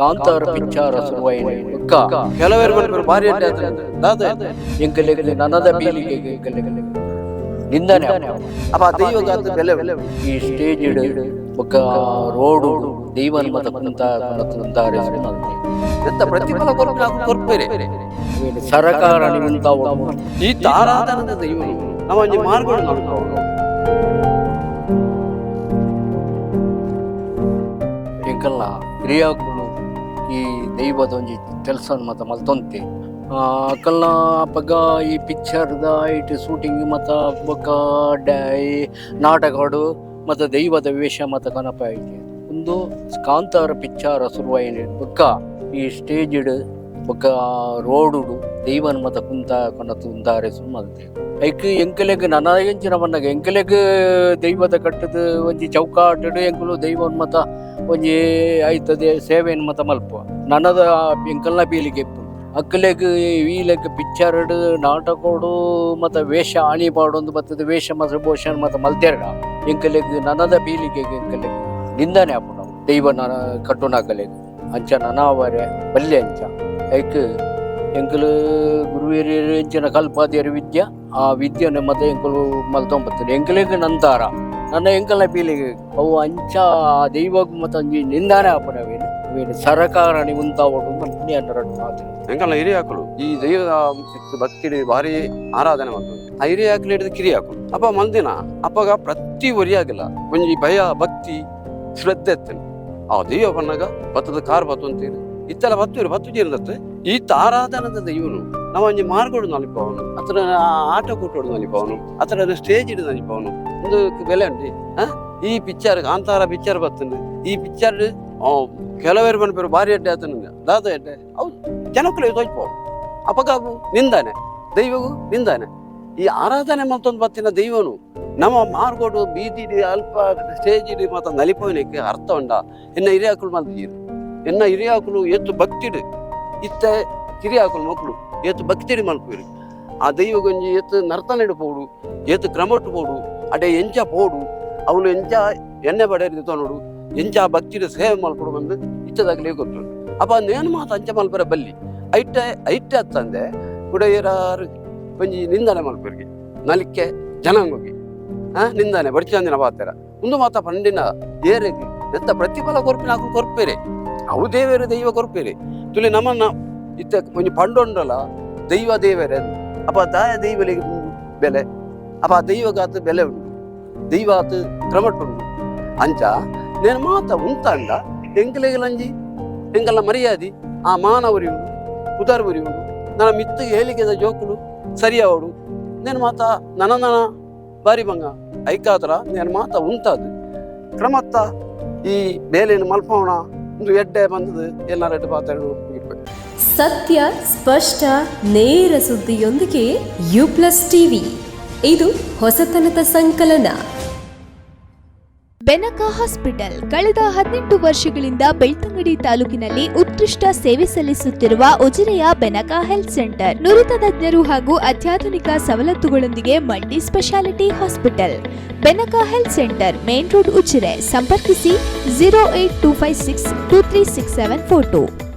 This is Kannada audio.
ಕಾಂತಾರ ಪಿಕ್ಚರ್ ಶುರುವಾಯಿನ ಬೊಕ್ಕ ಕೆಲವರು ಬಂದ್ರು ಭಾರಿ ಅಡ್ಡ ಆದ್ರೆ ದಾದ ಎಂಕಲೆಗೆ ನನದ ಬೀಲಿಗೆ ಎಂಕಲೆಗೆ ನಿಂದನೆ ಅಪ್ಪ ದೈವಗಾತ ಬೆಲೆ ಈ ಸ್ಟೇಜ್ ಇಡು ಬೊಕ್ಕ ರೋಡು ದೈವನ ಮತ ಕುಂತ ಕುಂತಾರೆ ಎಂತ ಪ್ರತಿಫಲ ಕೊರಪೆ ನಾವು ಕೊರ್ಪೇರೆ ಸರಕಾರ ನಿಂತ ಈ ತಾರಾಧನದ ದೈವ ನಾವು ಒಂಜಿ ಮಾರ್ಗೋಡು ನೋಡ್ಕೊಂಡು ಎಂಕಲ್ಲ ಹಿರಿಯಾಕುಲು ಈ ದೈವದ ಒಂಜಿ ಕೆಲಸ ಮತ ಮಲ್ತೊಂತೆ. ಕಲ್ಲ ಪಗ ಈ ಪಿಕ್ಚರ್ದ ಇಟ್ ಶೂಟಿಂಗ್ ಮತ್ತು ಬೊಕ್ಕ ಡೈ, ಈ ನಾಟಕಗಳು ಮತ್ತು ದೈವದ ವೇಷ ಮತ್ತು ಕನಪ ಐತಿ ಒಂದು ಕಾಂತಾರ ಪಿಕ್ಚರ್ ಶುರುವಾಯಿನ ಬೊಕ್ಕ ಈ ಸ್ಟೇಜ್ ಇಡು ಬೊಕ್ಕ ರೋಡುಡು ದೈವನ ಮತ ಕುಂತ ಕೊನ ತುಂತಾರೆ ಸುಮ್ಮಲ್ತೆ ಐಕ್ ಎಂಕಲೆಗ್ ನನಗೆಂಚಿನ ಬಂದಾಗ ಎಂಕಲೆಗ್ ದೈವದ ಕಟ್ಟದ ಒಂಜಿ ಚೌಕಾಟಡು, ಎಂಕಲು ದೈವನ್ ಮತ ಒಂಜಿ ಐತದೆ ಸೇವೆನ್ ಮತ ಮಲ್ಪ ನನದ ಎಂಕಲ್ನ ಬೀಲಿಗೆ ಅಕ್ಕಲೆಗ್ ವೀಲೆಗ್ ಪಿಕ್ಚರ್ಡ್ ನಾಟಕೋಡು ಮತ್ತ ವೇಷ ಆಣಿ ಪಾಡೊಂದು ಬತ್ತದ ವೇಷ ಮತ ಭೂಷಣ ಮತ ಮಲ್ತೆರ್ಗ ಎಂಕಲೆಗ್ ನನದ ಬೀಲಿಗೆ ಎಂಕಲೆಗ್ ನಿಂದನೆ ಆಪು ನಾವು ದೈವ ನನ ಕಟ್ಟುನಾಕಲೆಗ್ ಅಂಚ ನನಾವರೆ, ಬಲ್ಲೆ ಅಂಚ. ಐಕ್ ಎಂಕಲು ಅಂಚಿನ ಕಲ್ಪಾದಿಯರ ವಿದ್ಯೆ, ಆ ವಿದ್ಯೆನ ಮತ್ತೆ ಎಂಕಲು ಮಲ್ತೊಂಬತ್ತರು ಎಂಕಲೆಗ್ ನಂತಾರ. ನನ್ನ ಎಂಕಲ್ನ ಪೀಳಿಗೆ ಅವು ಅಂಚ ದೈವ ಅಂಜಿ ಒಂಜಿ ನಿಂದಾನೆ ಆಪನವೇನು? ಅವೇನು ಸರಕಾರ ನಿಂತಾವಡು ಮಂತ್ನಿ ಅನ್ನರಡು ಮಾತು ಎಂಕಲ್ನ ಹಿರಿಯ ಹಾಕಲು ಈ ದೈವದ ಭಕ್ತಿ ಭಾರಿ ಆರಾಧನೆ ಮಾಡ್ತಾರೆ ಆ ಹಿರಿಯ ಹಾಕಲು ಹಿಡಿದು ಕಿರಿ ಹಾಕಲು ಅಪ್ಪ ಮಂದಿನ, ಅಪ್ಪಗ ಪ್ರತಿ ಒರಿಯಾಗಿಲ್ಲ ಒಂಜಿ ಭಯ, ಭಕ್ತಿ, ಶ್ರದ್ಧೆ ಎತ್ತನೆ ಆ ದೈವ ಬಣ್ಣಗ ಭತ್ತದ ಕಾರ್ ಬತ್ತು ಅಂತೇಳಿ ಇತ್ತೆಲ್ಲ ಬತ್ತು ಬತ್ತು ಜೀರ್ದತ್ತೆ ಈ ತಾರಾಧನದ ದೈವನು. ನಾವು ಒಂಜಿ ಮಾರ್ಗೋಡು ನಲಿಪವನು ಅತರ ಸ್ಟೇಜ್ ಹಿಡಿದು ನಲಿಪವನು ಒಂದು ಬೆಲೆ ಆ? ಈ ಪಿಕ್ಚರ್ ಕಾಂತಾರ ಪಿಕ್ಚರ್ ಬರ್ತದೆ. ಈ ಪಿಕ್ಚರ್ ಕೆಲವರು ಬಂದ್ಪೇರು ಭಾರಿ ಅಡ್ಡೆ ಆತನ ದಾದ ಅಡ್ಡೆ ಹೌದು ಜನಕ್ಕಳು ತೋಚ್ಪೋ ಅಪಗಾಬು ನಿಂದಾನೆ ದೈವಗೂ ನಿಂದಾನೆ. ಈ ಆರಾಧನೆ ಮತ್ತೊಂದು ಬತ್ತಿನ ದೈವನು. ನಮ್ಮ ಮಾರ್ಗೋಡು ಬೀದಿಡಿ ಅಲ್ಪ ಸ್ಟೇಜಿಡಿ ಮತ್ತ ನಲಿಪೋನಿಕ್ಕೆ ಅರ್ಥ ಉಂಡ. ಎನ್ನ ಹಿರಿಯಾಕಳು ಮಲ್ತೀರು ಎನ್ನ ಹಿರಿಯಾಕಳು ಎತ್ತು ಭಕ್ತಿಡು. ಇತ್ತೆ ಕಿರಿಯಾಕುಲು ಮಕ್ಕಳು. ಎತ್ತು ಭಕ್ತಿಡಿ ಮಲ್ಪೀರು ಆ ದೈವಗೊಂಜಿ ಏತು ನರ್ತನೆಡು ಪೋಡು ಏತು ಕ್ರಮಟ್ ಪೋಡು ಅಡೆ ಎಂಚ ಪೋಡು ಅವಳು ಎಂಚ ಎಣ್ಣೆ ಬಡೆದು ನೋಡು ಎಂಚ ಭಕ್ತಿ ಸೇವೆ ಮಲ್ಪಡು ಬಂದು ಇಚ್ಚದಾಗಲೇ ಗೊತ್ತು. ಅಪ್ಪ ನೇನು ಮಾತು ಅಂಚ ಮಲ್ಪರ ಬಲ್ಲಿ? ಐಟ ಐಟ ಅತ್ತಂದೆ ಕುಡೆಯರಾರು ಒಂಜಿ ನಿಂದನೆ ಮಲ್ಪರಿಗೆ ನಲಿಕ್ಕೆ ಜನಾಂಗೋಗಿ ಆ, ನಿಂದನೆ, ಬಡ್ಚಂದಿನ ಪಾತೆರ ಒಂದು ಮಾತ ಪಂಡಿನ ಏರೆಗೆ ಎತ್ತ ಪ್ರತಿಫಲ ಕೊರ್ಪಿನ ಹಾಕು ಕೊರ್ಪೇರೆ. ಅವು ದೇವೇರು ದೈವ ಕೊರ್ಪೇರೆ. ತುಲಿ ನಮ್ಮನ್ನ ಇತ್ತ ಕೊಂಚ ಪಂಡೊಂಡಲ ದೈವ ದೇವರೇ ಅಪ್ಪ ದಾಯ ದೈವಲಿಗೆ ಬೆಲೆ, ಅಪ್ಪ ದೈವಗಾತ ಬೆಲೆ ಉಂಟು. ದೈವಾತ ಕ್ರಮಟ್ ಉಂಟು. ಅಂಚ, ನೇನು ಮಾತ ಉಂತಂಡ ಹೆಂಗಲಂಜಿ ಹೆಂಗಲ್ಲ ಮರ್ಯಾದಿ? ಆ ಮಾನವರಿ ಉಂಟು, ಉದಾರವರಿ ಉಂಟು. ನನ್ನ ಮಿತ್ತು ಹೇಳಿಕೆದ ಜೋಕುಳು ಸರಿಯಾವಡು ನೇನು ಮಾತ ನನ ಬಾರಿ ಬಂಗ ಐಕಾದ್ರ ನೇನು ಮಾತ ಉಂತಾದ. ಕ್ರಮತ್ತ ಈ ಬೇಲೆಯನ್ನು ಮಲ್ಪೋಣ ಒಂದು ಎಡ್ಡೆ ಬಂದದ ಎಲ್ಲ ರೆಡ್ಡು ಸತ್ಯ, ಸ್ಪಷ್ಟ, ನೇರ ಸುದ್ದಿಯೊಂದಿಗೆ ಯು ಪ್ಲಸ್ ಟಿವಿ. ಇದು ಹೊಸತನದ ಸಂಕಲನ. ಬೆನಕ ಹಾಸ್ಪಿಟಲ್ ಕಳೆದ ಹದಿನೆಂಟು ವರ್ಷಗಳಿಂದ ಬೆಳ್ತಂಗಡಿ ತಾಲೂಕಿನಲ್ಲಿ ಉತ್ಕೃಷ್ಟ ಸೇವೆ ಸಲ್ಲಿಸುತ್ತಿರುವ ಉಜಿರೆಯ ಬೆನಕ ಹೆಲ್ತ್ ಸೆಂಟರ್. ನುರಿತ ತಜ್ಞರು ಹಾಗೂ ಅತ್ಯಾಧುನಿಕ ಸವಲತ್ತುಗಳೊಂದಿಗೆ multi speciality hospital. Benaka health centre main road Ujire. ಸಂಪರ್ಕಿಸಿ zero eight two five six two three six seven four two.